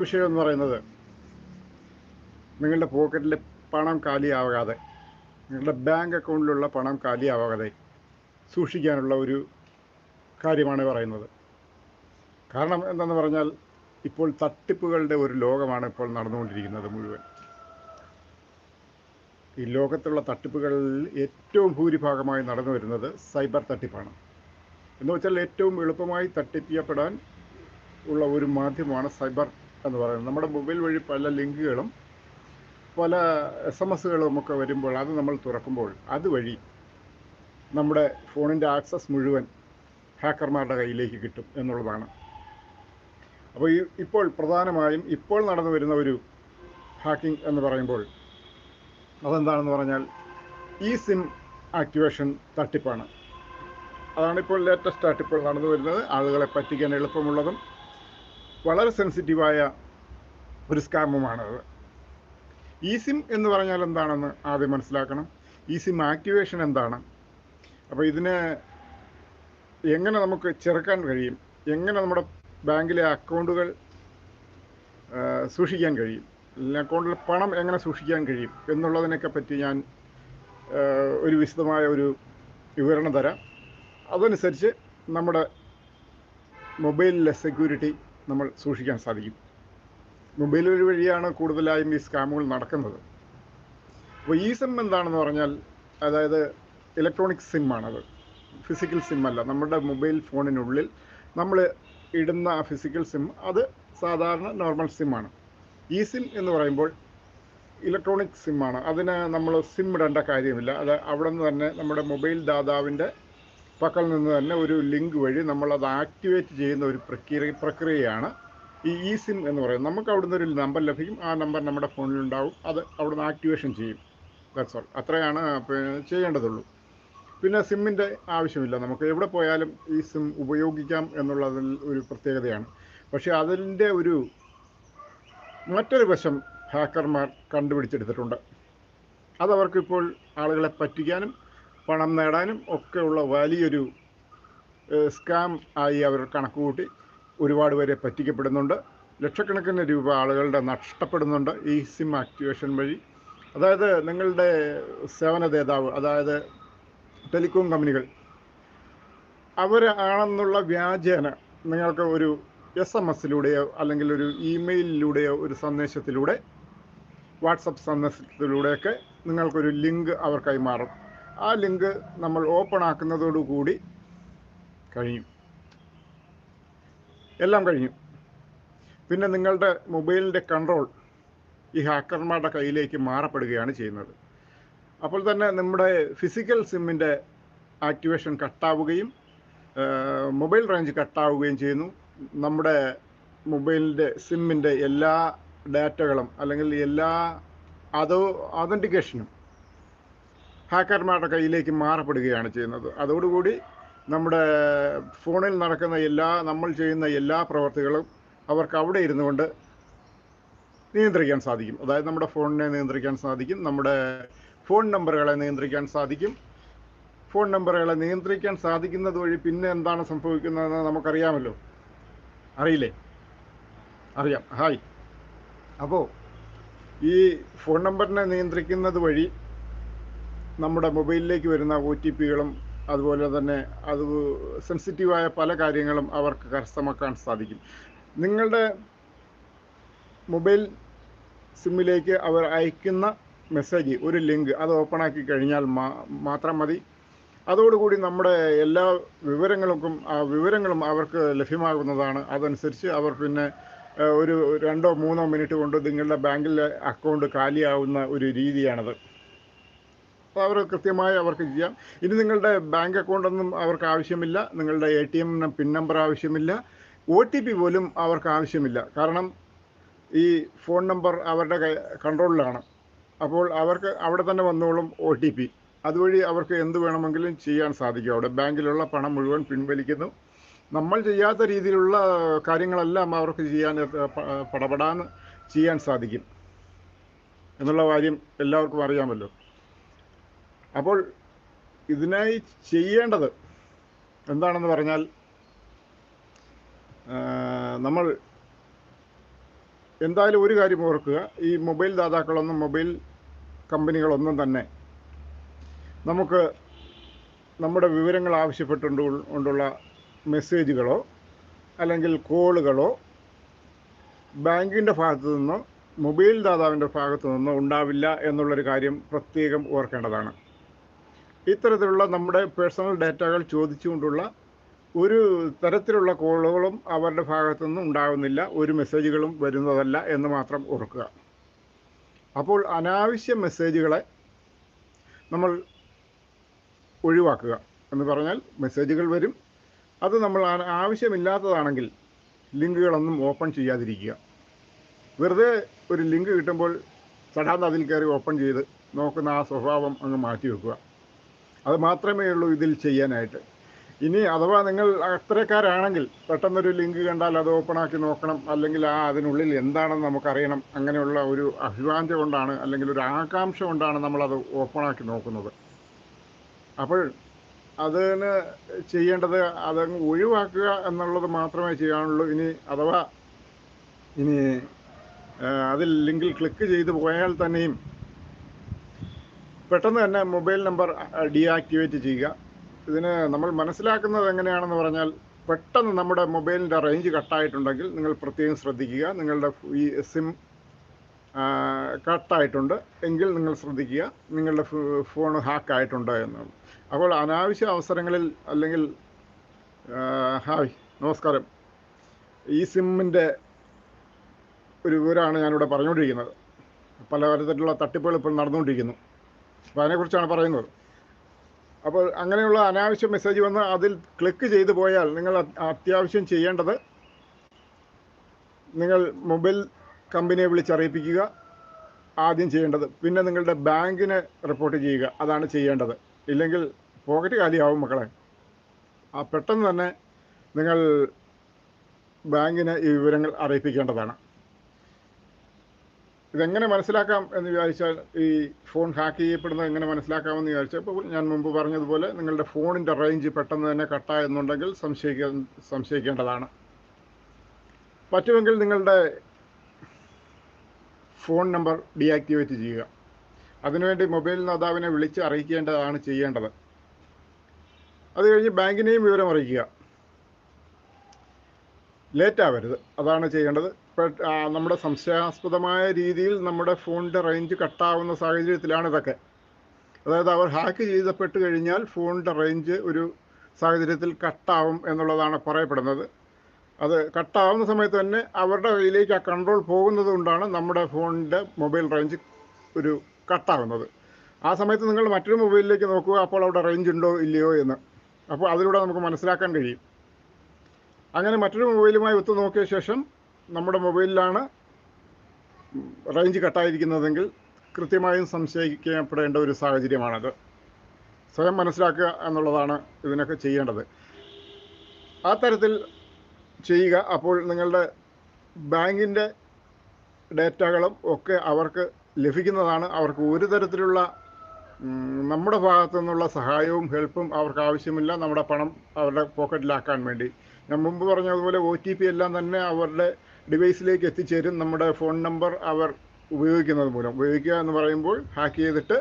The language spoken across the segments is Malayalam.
വിഷയം എന്ന് പറയുന്നത് നിങ്ങളുടെ പോക്കറ്റിലെ പണം കാലിയാവാതെ നിങ്ങളുടെ ബാങ്ക് അക്കൗണ്ടിലുള്ള പണം കാലിയാവാതെ സൂക്ഷിക്കാനുള്ള ഒരു കാര്യമാണ് പറയുന്നത്. കാരണം എന്തെന്ന് പറഞ്ഞാൽ ഇപ്പോൾ തട്ടിപ്പുകളുടെ ഒരു ലോകമാണ് ഇപ്പോൾ നടന്നുകൊണ്ടിരിക്കുന്നത് മുഴുവൻ. ഈ ലോകത്തുള്ള തട്ടിപ്പുകളിൽ ഏറ്റവും ഭൂരിഭാഗമായി നടന്നു വരുന്നത് സൈബർ തട്ടിപ്പാണ്. എന്ന് വെച്ചാൽ ഏറ്റവും എളുപ്പമായി തട്ടിപ്പിക്കപ്പെടാൻ ഉള്ള ഒരു മാധ്യമമാണ് സൈബർ എന്ന് പറയുന്നത്. നമ്മുടെ മൊബൈൽ വഴി പല ലിങ്കുകളും പല എസ് എം എസുകളും ഒക്കെ വരുമ്പോൾ അത് നമ്മൾ തുറക്കുമ്പോൾ അതുവഴി നമ്മുടെ ഫോണിന്റെ ആക്സസ് മുഴുവൻ ഹാക്കർമാരുടെ കയ്യിലേക്ക് കിട്ടും എന്നുള്ളതാണ്. അപ്പോൾ ഈ ഇപ്പോൾ പ്രധാനമായും ഇപ്പോൾ നടന്നു വരുന്ന ഒരു ഹാക്കിംഗ് എന്ന് പറയുമ്പോൾ അതെന്താണെന്ന് പറഞ്ഞാൽ ഈ സിം ആക്ടിവേഷൻ തട്ടിപ്പാണ്. അതാണ് ഇപ്പോൾ ലേറ്റസ്റ്റ് തട്ടിപ്പുകൾ നടന്നു വരുന്നത്. ആളുകളെ പറ്റിക്കാൻ എളുപ്പമുള്ളതും വളരെ സെൻസിറ്റീവായ ഒരു സ്കാമുമാണത് ഈ സിം എന്ന് പറഞ്ഞാൽ എന്താണെന്ന് ആദ്യം മനസ്സിലാക്കണം. ഈ സിം ആക്ടിവേഷൻ എന്താണ്? അപ്പോൾ ഇതിനെ എങ്ങനെ നമുക്ക് ചെറുക്കാൻ കഴിയും? എങ്ങനെ നമ്മുടെ ബാങ്കിലെ അക്കൗണ്ടുകൾ സൂക്ഷിക്കാൻ കഴിയും? അക്കൗണ്ടിൽ പണം എങ്ങനെ സൂക്ഷിക്കാൻ കഴിയും? എന്നുള്ളതിനൊക്കെ പറ്റി ഞാൻ ഒരു വിശദമായ ഒരു വിവരണം തരാം. അതനുസരിച്ച് നമ്മുടെ മൊബൈലിലെ സെക്യൂരിറ്റി നമ്മൾ സൂക്ഷിക്കാൻ സാധിക്കും. മൊബൈൽ ഒരു വഴിയാണ് കൂടുതലായും ഈ സ്കാമുകൾ നടക്കുന്നത്. അപ്പോൾ ഈ സിം എന്താണെന്ന് പറഞ്ഞാൽ അതായത് ഇലക്ട്രോണിക് സിമ്മാണത്. ഫിസിക്കൽ സിം അല്ല നമ്മുടെ മൊബൈൽ ഫോണിനുള്ളിൽ നമ്മൾ ഇടുന്ന ആ ഫിസിക്കൽ സിം അത് സാധാരണ നോർമൽ സിമ്മാണ്. ഈ സിം എന്ന് പറയുമ്പോൾ ഇലക്ട്രോണിക് സിമ്മാണ്. അതിന് നമ്മൾ സിം ഇടേണ്ട കാര്യമില്ല. അത് അവിടെ നിന്ന് തന്നെ നമ്മുടെ മൊബൈൽ ദാതാവിന്റെ പക്കൽ നിന്ന് തന്നെ ഒരു ലിങ്ക് വഴി നമ്മൾ അത് ആക്ടിവേറ്റ് ചെയ്യുന്ന ഒരു പ്രക്രിയ പ്രക്രിയയാണ് ഈ ഇ സിം എന്ന് പറയുന്നത്. നമുക്ക് അവിടുന്ന് ഒരു നമ്പർ ലഭിക്കും. ആ നമ്പർ നമ്മുടെ ഫോണിലുണ്ടാവും. അത് അവിടുന്ന് ആക്ടിവേഷൻ ചെയ്യും. ദാറ്റ്സ് ഓൾ അത്രയാണ് ചെയ്യേണ്ടതുള്ളൂ. പിന്നെ സിമ്മിന്റെ ആവശ്യമില്ല. നമുക്ക് എവിടെ പോയാലും ഈ സിം ഉപയോഗിക്കാം എന്നുള്ളതിൽ ഒരു പ്രത്യേകതയാണ്. പക്ഷേ അതിന്റെ ഒരു മറ്റൊരു വശം ഹാക്കർമാർ കണ്ടുപിടിച്ചെടുത്തിട്ടുണ്ട്. അതവർക്കിപ്പോൾ ആളുകളെ പറ്റിക്കാനും പണം നേടാനും ഒക്കെയുള്ള വലിയൊരു സ്കാം ആയി അവർ കണക്കുകൂട്ടി ഒരുപാട് പേരെ പറ്റിക്കപ്പെടുന്നുണ്ട്. ലക്ഷക്കണക്കിന് രൂപ ആളുകളുടെ നഷ്ടപ്പെടുന്നുണ്ട് ഈ സിം ആക്ടിവേഷൻ വഴി. അതായത് നിങ്ങളുടെ സേവന സേവനദാതാവ് അതായത് ടെലികോം കമ്പനികൾ അവരാണെന്നുള്ള വ്യാജേന നിങ്ങൾക്ക് ഒരു എസ് എം എസിലൂടെയോ അല്ലെങ്കിൽ ഒരു ഇമെയിലിലൂടെയോ ഒരു സന്ദേശത്തിലൂടെ വാട്സപ്പ് സന്ദേശത്തിലൂടെയൊക്കെ നിങ്ങൾക്കൊരു ലിങ്ക് അവർ കൈമാറും ആ ലിങ്ക് നമ്മൾ ഓപ്പൺ ആക്കുന്നതോടുകൂടി കഴിയും എല്ലാം കഴിഞ്ഞു. പിന്നെ നിങ്ങളുടെ മൊബൈലിന്റെ കൺട്രോൾ ഈ ഹാക്കർമാരുടെ കയ്യിലേക്ക് മാറപ്പെടുകയാണ് ചെയ്യുന്നത്. അപ്പോൾ തന്നെ നമ്മുടെ ഫിസിക്കൽ സിമ്മിന്റെ ആക്ടിവേഷൻ കട്ടാവുകയും മൊബൈൽ റേഞ്ച് കട്ടാവുകയും ചെയ്യുന്നു. നമ്മുടെ മൊബൈലിന്റെ സിമ്മിന്റെ എല്ലാ ഡാറ്റകളും അല്ലെങ്കിൽ എല്ലാ അതോ ഒതന്റിക്കേഷനും ഹാക്കർമാരുടെ കയ്യിലേക്ക് മാറപ്പെടുകയാണ് ചെയ്യുന്നത്. അതോടുകൂടി നമ്മുടെ ഫോണിൽ നടക്കുന്ന എല്ലാ നമ്മൾ ചെയ്യുന്ന എല്ലാ പ്രവർത്തികളും അവർക്ക് അവിടെ ഇരുന്നു കൊണ്ട് നിയന്ത്രിക്കാൻ സാധിക്കും. അതായത് നമ്മുടെ ഫോണിനെ നിയന്ത്രിക്കാൻ സാധിക്കും നമ്മുടെ ഫോൺ നമ്പറുകളെ നിയന്ത്രിക്കാൻ സാധിക്കും. ഫോൺ നമ്പറുകളെ നിയന്ത്രിക്കാൻ സാധിക്കുന്നത് വഴി പിന്നെ എന്താണ് സംഭവിക്കുന്നതെന്ന് നമുക്കറിയാമല്ലോ. അറിയില്ലേ? അറിയാം. ഹായ്. അപ്പോൾ ഈ ഫോൺ നമ്പറിനെ നിയന്ത്രിക്കുന്നത് വഴി നമ്മുടെ മൊബൈലിലേക്ക് വരുന്ന ഒ ടി പികളും അതുപോലെ തന്നെ അത് സെൻസിറ്റീവായ പല കാര്യങ്ങളും അവർക്ക് കരസ്ഥമാക്കാൻ സാധിക്കും. നിങ്ങളുടെ മൊബൈൽ സിമ്മിലേക്ക് അവർ അയക്കുന്ന മെസ്സേജ് ഒരു ലിങ്ക് അത് ഓപ്പൺ ആക്കി കഴിഞ്ഞാൽ മാത്രം മതി. അതോടുകൂടി നമ്മുടെ എല്ലാ വിവരങ്ങൾക്കും ആ വിവരങ്ങളും അവർക്ക് ലഭ്യമാകുന്നതാണ്. അതനുസരിച്ച് അവർ പിന്നെ ഒരു രണ്ടോ മൂന്നോ മിനിറ്റ് കൊണ്ട് നിങ്ങളുടെ ബാങ്കിലെ അക്കൗണ്ട് കാലിയാവുന്ന ഒരു രീതിയാണത്. അപ്പോൾ അവർ കൃത്യമായി അവർക്ക് ചെയ്യാം. ഇനി നിങ്ങളുടെ ബാങ്ക് അക്കൗണ്ടൊന്നും അവർക്ക് ആവശ്യമില്ല. നിങ്ങളുടെ A T M pin number ആവശ്യമില്ല. ഒ ടി പി പോലും അവർക്ക് ആവശ്യമില്ല. കാരണം ഈ ഫോൺ നമ്പർ അവരുടെ കൺട്രോളിലാണ്. അപ്പോൾ അവർക്ക് അവിടെ തന്നെ വന്നോളും ഒ ടി പി. അതുവഴി അവർക്ക് എന്ത് വേണമെങ്കിലും ചെയ്യാൻ സാധിക്കും. അവിടെ ബാങ്കിലുള്ള പണം മുഴുവൻ പിൻവലിക്കുന്നു. നമ്മൾ ചെയ്യാത്ത രീതിയിലുള്ള കാര്യങ്ങളെല്ലാം അവർക്ക് ചെയ്യാൻ പടപടാന്ന് ചെയ്യാൻ സാധിക്കും. എന്നുള്ള കാര്യം എല്ലാവർക്കും അറിയാമല്ലോ. അപ്പോൾ ഇതിനായി ചെയ്യേണ്ടത് എന്താണെന്ന് പറഞ്ഞാൽ നമ്മൾ എന്തായാലും ഒരു കാര്യം ഓർക്കുക. ഈ മൊബൈൽ ദാതാക്കളൊന്നും മൊബൈൽ കമ്പനികളൊന്നും തന്നെ നമുക്ക് നമ്മുടെ വിവരങ്ങൾ ആവശ്യപ്പെട്ടുകൊണ്ട് കൊണ്ടുള്ള മെസ്സേജുകളോ അല്ലെങ്കിൽ കോളുകളോ ബാങ്കിന്റെ ഭാഗത്തു നിന്നോ മൊബൈൽ ദാതാവിന്റെ ഭാഗത്തു നിന്നോ ഉണ്ടാവില്ല എന്നുള്ളൊരു കാര്യം പ്രത്യേകം ഓർക്കേണ്ടതാണ്. ഇത്തരത്തിലുള്ള നമ്മുടെ പേഴ്സണൽ ഡാറ്റകൾ ചോദിച്ചുകൊണ്ടുള്ള ഒരു തരത്തിലുള്ള കോളുകളും അവരുടെ ഭാഗത്തു നിന്നും ഉണ്ടാകുന്നില്ല. ഒരു മെസ്സേജുകളും വരുന്നതല്ല എന്ന് മാത്രം ഓർക്കുക. അപ്പോൾ അനാവശ്യ മെസ്സേജുകളെ നമ്മൾ ഒഴിവാക്കുക എന്ന് പറഞ്ഞാൽ മെസ്സേജുകൾ വരും. അത് നമ്മൾ ആവശ്യമില്ലാത്തതാണെങ്കിൽ ലിങ്കുകളൊന്നും ഓപ്പൺ ചെയ്യാതിരിക്കുക. വെറുതെ ഒരു ലിങ്ക് കിട്ടുമ്പോൾ സഡാന്ത് അതിൽ കയറി ഓപ്പൺ ചെയ്ത് നോക്കുന്ന ആ സ്വഭാവം അങ്ങ് മാറ്റി വെക്കുക. അത് മാത്രമേ ഉള്ളൂ ഇതിൽ ചെയ്യാനായിട്ട്. ഇനി അഥവാ നിങ്ങൾ അത്തരക്കാരാണെങ്കിൽ പെട്ടെന്നൊരു ലിങ്ക് കണ്ടാൽ അത് ഓപ്പണാക്കി നോക്കണം. അല്ലെങ്കിൽ ആ അതിനുള്ളിൽ എന്താണെന്ന് നമുക്കറിയണം. അങ്ങനെയുള്ള ഒരു അഭിവാഞ്ച കൊണ്ടാണ് അല്ലെങ്കിൽ ഒരു ആകാംക്ഷ കൊണ്ടാണ് നമ്മളത് ഓപ്പണാക്കി നോക്കുന്നത്. അപ്പോൾ അതിന് ചെയ്യേണ്ടത് അത് ഒഴിവാക്കുക എന്നുള്ളത് മാത്രമേ ചെയ്യാനുള്ളൂ. ഇനി അഥവാ ഇനി അതിൽ ലിങ്കിൽ ക്ലിക്ക് ചെയ്ത് പോയാൽ തന്നെയും പെട്ടെന്ന് തന്നെ മൊബൈൽ നമ്പർ ഡീആക്ടിവേറ്റ് ചെയ്യുക. ഇതിന് നമ്മൾ മനസ്സിലാക്കുന്നത് എങ്ങനെയാണെന്ന് പറഞ്ഞാൽ പെട്ടെന്ന് നമ്മുടെ മൊബൈലിന്റെ റേഞ്ച് കട്ടായിട്ടുണ്ടെങ്കിൽ നിങ്ങൾ പ്രത്യേകം ശ്രദ്ധിക്കുക. നിങ്ങളുടെ ഈ സിം കട്ടായിട്ടുണ്ട് എങ്കിൽ നിങ്ങൾ ശ്രദ്ധിക്കുക. നിങ്ങളുടെ ഫോൺ ഹാക്കായിട്ടുണ്ട് എന്നാണ് എന്ന്. അപ്പോൾ അനാവശ്യ അവസരങ്ങളിൽ അല്ലെങ്കിൽ ഹായ് നമസ്കാരം. ഈ സിമ്മിന്റെ ഒരു വിവരമാണ് ഞാനിവിടെ പറഞ്ഞുകൊണ്ടിരിക്കുന്നത്. പല തരത്തിലുള്ള തട്ടിപ്പുകൾ ഇപ്പോൾ നടന്നുകൊണ്ടിരിക്കുന്നു. അപ്പോൾ അതിനെക്കുറിച്ചാണ് പറയുന്നത്. അപ്പോൾ അങ്ങനെയുള്ള അനാവശ്യ മെസ്സേജ് വന്ന് അതിൽ ക്ലിക്ക് ചെയ്തു പോയാൽ നിങ്ങൾ അത്യാവശ്യം ചെയ്യേണ്ടത് നിങ്ങൾ മൊബൈൽ കമ്പനിയെ വിളിച്ചറിയിപ്പിക്കുക. ആദ്യം ചെയ്യേണ്ടത് പിന്നെ നിങ്ങളുടെ ബാങ്കിനെ റിപ്പോർട്ട് ചെയ്യുക. അതാണ് ചെയ്യേണ്ടത്. ഇല്ലെങ്കിൽ പോക്കറ്റ് കാലിയാവും മക്കളെ. ആ പെട്ടെന്ന് തന്നെ നിങ്ങൾ ബാങ്കിനെ ഈ വിവരങ്ങൾ അറിയിപ്പിക്കേണ്ടതാണ്. ഇതെങ്ങനെ മനസ്സിലാക്കാം എന്ന് വിചാരിച്ചാൽ ഈ ഫോൺ ഹാക്ക് ചെയ്യപ്പെടുന്നത് എങ്ങനെ മനസ്സിലാക്കാമെന്ന് വിചാരിച്ചപ്പോൾ ഞാൻ മുമ്പ് പറഞ്ഞതുപോലെ നിങ്ങളുടെ ഫോണിന്റെ റേഞ്ച് പെട്ടെന്ന് തന്നെ കട്ടായെന്നുണ്ടെങ്കിൽ സംശയിക്ക സംശയിക്കേണ്ടതാണ്. പറ്റുമെങ്കിൽ നിങ്ങളുടെ ഫോൺ നമ്പർ ഡീആക്ടിവേറ്റ് ചെയ്യുക. അതിനുവേണ്ടി മൊബൈൽ നേതാവിനെ വിളിച്ച് അറിയിക്കേണ്ടതാണ് ചെയ്യേണ്ടത്. അത് കഴിഞ്ഞ് ബാങ്കിനെയും വിവരം അറിയിക്കുക. ലേറ്റ് ആവരുത് അതാണ് ചെയ്യേണ്ടത്. നമ്മുടെ സംശയാസ്പദമായ രീതിയിൽ നമ്മുടെ ഫോണിന്റെ റേഞ്ച് കട്ടാവുന്ന സാഹചര്യത്തിലാണ് ഇതൊക്കെ. അതായത് അവർ ഹാക്ക് ചെയ്തപ്പെട്ട് കഴിഞ്ഞാൽ ഫോണിന്റെ റേഞ്ച് ഒരു സാഹചര്യത്തിൽ കട്ടാവും എന്നുള്ളതാണ് പറയപ്പെടുന്നത്. അത് കട്ടാവുന്ന സമയത്ത് തന്നെ അവരുടെ കയ്യിലേക്ക് ആ കൺട്രോൾ പോകുന്നത് കൊണ്ടാണ് നമ്മുടെ ഫോണിന്റെ മൊബൈൽ റേഞ്ച് ഒരു കട്ടാവുന്നത്. ആ സമയത്ത് നിങ്ങൾ മറ്റൊരു മൊബൈലിലേക്ക് നോക്കുക അപ്പോൾ അവിടെ റേഞ്ച് ഉണ്ടോ ഇല്ലയോ എന്ന്. അപ്പോൾ അതിലൂടെ നമുക്ക് മനസ്സിലാക്കാൻ കഴിയും. അങ്ങനെ മറ്റൊരു മൊബൈലുമായി ഒത്തു നോക്കിയ ശേഷം നമ്മുടെ മൊബൈലിലാണ് റേഞ്ച് കട്ടായിരിക്കുന്നതെങ്കിൽ കൃത്യമായും സംശയിക്കപ്പെടേണ്ട ഒരു സാഹചര്യമാണത്. സ്വയം മനസ്സിലാക്കുക എന്നുള്ളതാണ് ഇതിനൊക്കെ ചെയ്യേണ്ടത്. ആ തരത്തിൽ ചെയ്യുക അപ്പോൾ നിങ്ങളുടെ ബാങ്കിന്റെ ഡേറ്റകളും ഒക്കെ അവർക്ക് ലഭിക്കുന്നതാണ്. അവർക്ക് ഒരു തരത്തിലുള്ള നമ്മുടെ ഭാഗത്തു നിന്നുള്ള സഹായവും ഹെൽപ്പും അവർക്ക് ആവശ്യമില്ല. നമ്മുടെ പണം അവരുടെ പോക്കറ്റിലാക്കാൻ വേണ്ടി. ഞാൻ മുമ്പ് പറഞ്ഞതുപോലെ ഒ ടി പി എല്ലാം തന്നെ അവരുടെ ഡിവൈസിലേക്ക് എത്തിച്ചേരും. നമ്മുടെ ഫോൺ നമ്പർ അവർ ഉപയോഗിക്കുന്നത് മൂലം. ഉപയോഗിക്കുക എന്ന് പറയുമ്പോൾ ഹാക്ക് ചെയ്തിട്ട്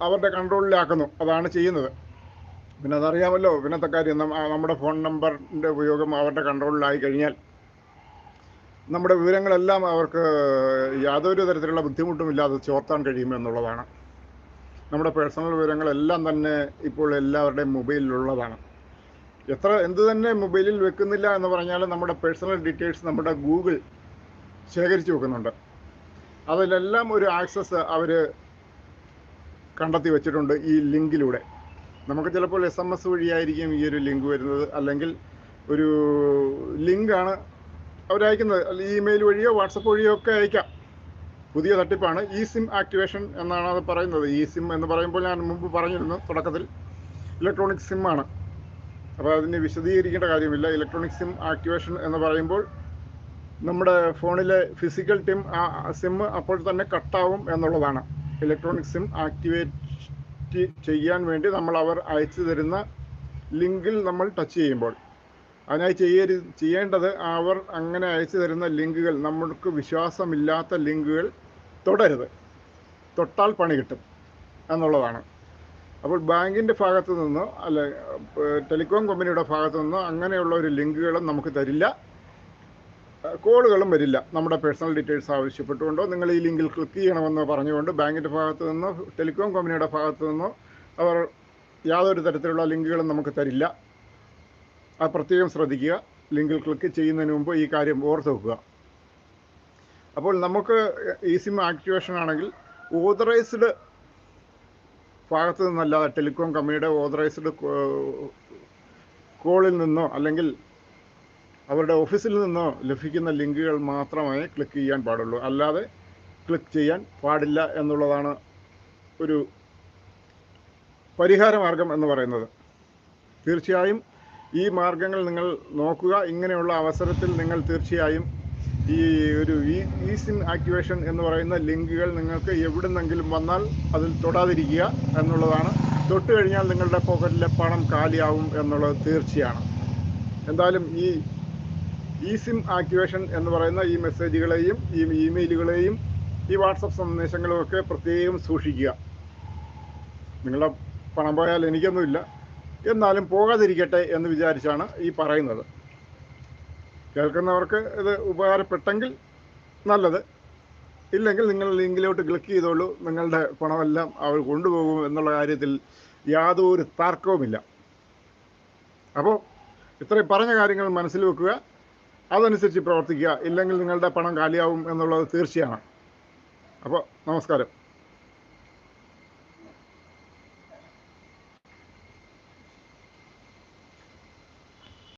അവരുടെ കൺട്രോളിലാക്കുന്നു അതാണ് ചെയ്യുന്നത്. പിന്നെ അതറിയാമല്ലോ പിന്നത്തെ കാര്യം നമ്മുടെ ഫോൺ നമ്പറിന്റെ ഉപയോഗം അവരുടെ കൺട്രോളിലായി കഴിഞ്ഞാൽ നമ്മുടെ വിവരങ്ങളെല്ലാം അവർക്ക് യാതൊരു തരത്തിലുള്ള ബുദ്ധിമുട്ടും ഇല്ലാതെ ചോർത്താൻ കഴിയുമെന്നുള്ളതാണ് നമ്മുടെ പേഴ്സണൽ വിവരങ്ങളെല്ലാം തന്നെ ഇപ്പോൾ എല്ലാവരുടെയും മൊബൈലിലുള്ളതാണ് എത്ര എന്ത് തന്നെ മൊബൈലിൽ വെക്കുന്നില്ല എന്ന് പറഞ്ഞാൽ നമ്മുടെ പേഴ്സണൽ ഡീറ്റെയിൽസ് നമ്മുടെ ഗൂഗിൾ ശേഖരിച്ചു വെക്കുന്നുണ്ട്. അതിലെല്ലാം ഒരു ആക്സസ് അവർ കണ്ടെത്തി വെച്ചിട്ടുണ്ട് ഈ ലിങ്കിലൂടെ. നമുക്ക് ചിലപ്പോൾ എസ് എം എസ് വഴിയായിരിക്കും ഈ ഒരു ലിങ്ക് വരുന്നത്. അല്ലെങ്കിൽ ഒരു ലിങ്കാണ് അവരയക്കുന്നത് ഇമെയിൽ വഴിയോ വാട്സപ്പ് വഴിയോ ഒക്കെ അയക്കാം. പുതിയ തട്ടിപ്പാണ്. ഇ സിം ആക്ടിവേഷൻ എന്നാണ് അത് പറയുന്നത്. ഇ സിം എന്ന് പറയുമ്പോൾ ഞാൻ മുമ്പ് പറഞ്ഞിരുന്നു തുടക്കത്തിൽ. ഇലക്ട്രോണിക് സിമ്മാണ് അപ്പോൾ അതിന് വിശദീകരിക്കേണ്ട കാര്യമില്ല. ഇലക്ട്രോണിക് സിം ആക്ടിവേഷൻ എന്ന് പറയുമ്പോൾ നമ്മുടെ ഫോണിലെ ഫിസിക്കൽ ടിം സിം അപ്പോൾ തന്നെ കട്ടാവും എന്നുള്ളതാണ്. ഇലക്ട്രോണിക് സിം ആക്ടിവേറ്റ് ചെയ്യാൻ വേണ്ടി നമ്മൾ അവർ അയച്ചു തരുന്ന ലിങ്കിൽ നമ്മൾ ടച്ച് ചെയ്യുമ്പോൾ. അതിനായി ചെയ്യരു ചെയ്യേണ്ടത് അവർ അങ്ങനെ അയച്ചു തരുന്ന ലിങ്കുകൾ നമ്മൾക്ക് വിശ്വാസമില്ലാത്ത ലിങ്കുകൾ തൊടരുത്. തൊട്ടാൽ പണി കിട്ടും എന്നുള്ളതാണ്. അപ്പോൾ ബാങ്കിന്റെ ഭാഗത്തു നിന്നോ അല്ല ടെലികോം കമ്പനിയുടെ ഭാഗത്തു നിന്നോ അങ്ങനെയുള്ള ഒരു ലിങ്കുകളും നമുക്ക് തരില്ല. കോളുകളും വരില്ല. നമ്മുടെ പേഴ്സണൽ ഡീറ്റെയിൽസ് ആവശ്യപ്പെട്ടുകൊണ്ടോ നിങ്ങൾ ഈ ലിങ്കിൽ ക്ലിക്ക് ചെയ്യണമെന്ന് പറഞ്ഞുകൊണ്ട് ബാങ്കിന്റെ ഭാഗത്തു നിന്നോ ടെലികോം കമ്പനിയുടെ ഭാഗത്തു നിന്നോ അവർ യാതൊരു തരത്തിലുള്ള ലിങ്കുകളും നമുക്ക് തരില്ല. ആ പ്രത്യേകം ശ്രദ്ധിക്കുക. ലിങ്കിൽ ക്ലിക്ക് ചെയ്യുന്നതിന് മുമ്പ് ഈ കാര്യം ഓർത്ത് വെക്കുക അപ്പോൾ നമുക്ക് ഈ സിം ആക്ടിവേഷൻ ആണെങ്കിൽ ഓതറൈസ്ഡ് ഭാഗത്തു നിന്നല്ലാതെ ടെലികോം കമ്പനിയുടെ ഓതറൈസ്ഡ് കോളിൽ നിന്നോ അല്ലെങ്കിൽ അവരുടെ ഓഫീസിൽ നിന്നോ ലഭിക്കുന്ന ലിങ്കുകൾ മാത്രമേ ക്ലിക്ക് ചെയ്യാൻ പാടുള്ളൂ. അല്ലാതെ ക്ലിക്ക് ചെയ്യാൻ പാടില്ല എന്നുള്ളതാണ് ഒരു പരിഹാര മാർഗം എന്ന് പറയുന്നത്. തീർച്ചയായും ഈ മാർഗങ്ങൾ നിങ്ങൾ നോക്കുക. ഇങ്ങനെയുള്ള അവസരത്തിൽ നിങ്ങൾ തീർച്ചയായും ഈ ഒരു ഈ ഈ സിം ആക്ടിവേഷൻ എന്ന് പറയുന്ന ലിങ്കുകൾ നിങ്ങൾക്ക് എവിടുന്നെങ്കിലും വന്നാൽ അതിൽ തൊടാതിരിക്കുക എന്നുള്ളതാണ്. തൊട്ട് കഴിഞ്ഞാൽ നിങ്ങളുടെ പോക്കറ്റിലെ പണം കാലിയാവും എന്നുള്ളത് തീർച്ചയാണ്. എന്തായാലും ഈ ഈ സിം ആക്ടിവേഷൻ എന്ന് പറയുന്ന ഈ മെസ്സേജുകളെയും ഈ ഇമെയിലുകളെയും ഈ വാട്സപ്പ് സന്ദേശങ്ങളും ഒക്കെ പ്രത്യേകം സൂക്ഷിക്കുക. നിങ്ങളുടെ പണം പോയാൽ എനിക്കൊന്നുമില്ല. എന്നാലും പോകാതിരിക്കട്ടെ എന്ന് വിചാരിച്ചാണ് ഈ പറയുന്നത്. കേൾക്കുന്നവർക്ക് ഇത് ഉപകാരപ്പെട്ടെങ്കിൽ നല്ലത്. ഇല്ലെങ്കിൽ നിങ്ങൾ ലിങ്കിലോട്ട് ക്ലിക്ക് ചെയ്തോളൂ. നിങ്ങളുടെ പണമെല്ലാം അവർ കൊണ്ടുപോകും എന്നുള്ള കാര്യത്തിൽ യാതൊരു തർക്കവുമില്ല. അപ്പോൾ ഇത്രയും പറഞ്ഞ കാര്യങ്ങൾ മനസ്സിൽ വെക്കുക. അതനുസരിച്ച് പ്രവർത്തിക്കുക. ഇല്ലെങ്കിൽ നിങ്ങളുടെ പണം കാലിയാവും എന്നുള്ളത് തീർച്ചയാണ്. അപ്പോൾ നമസ്കാരം.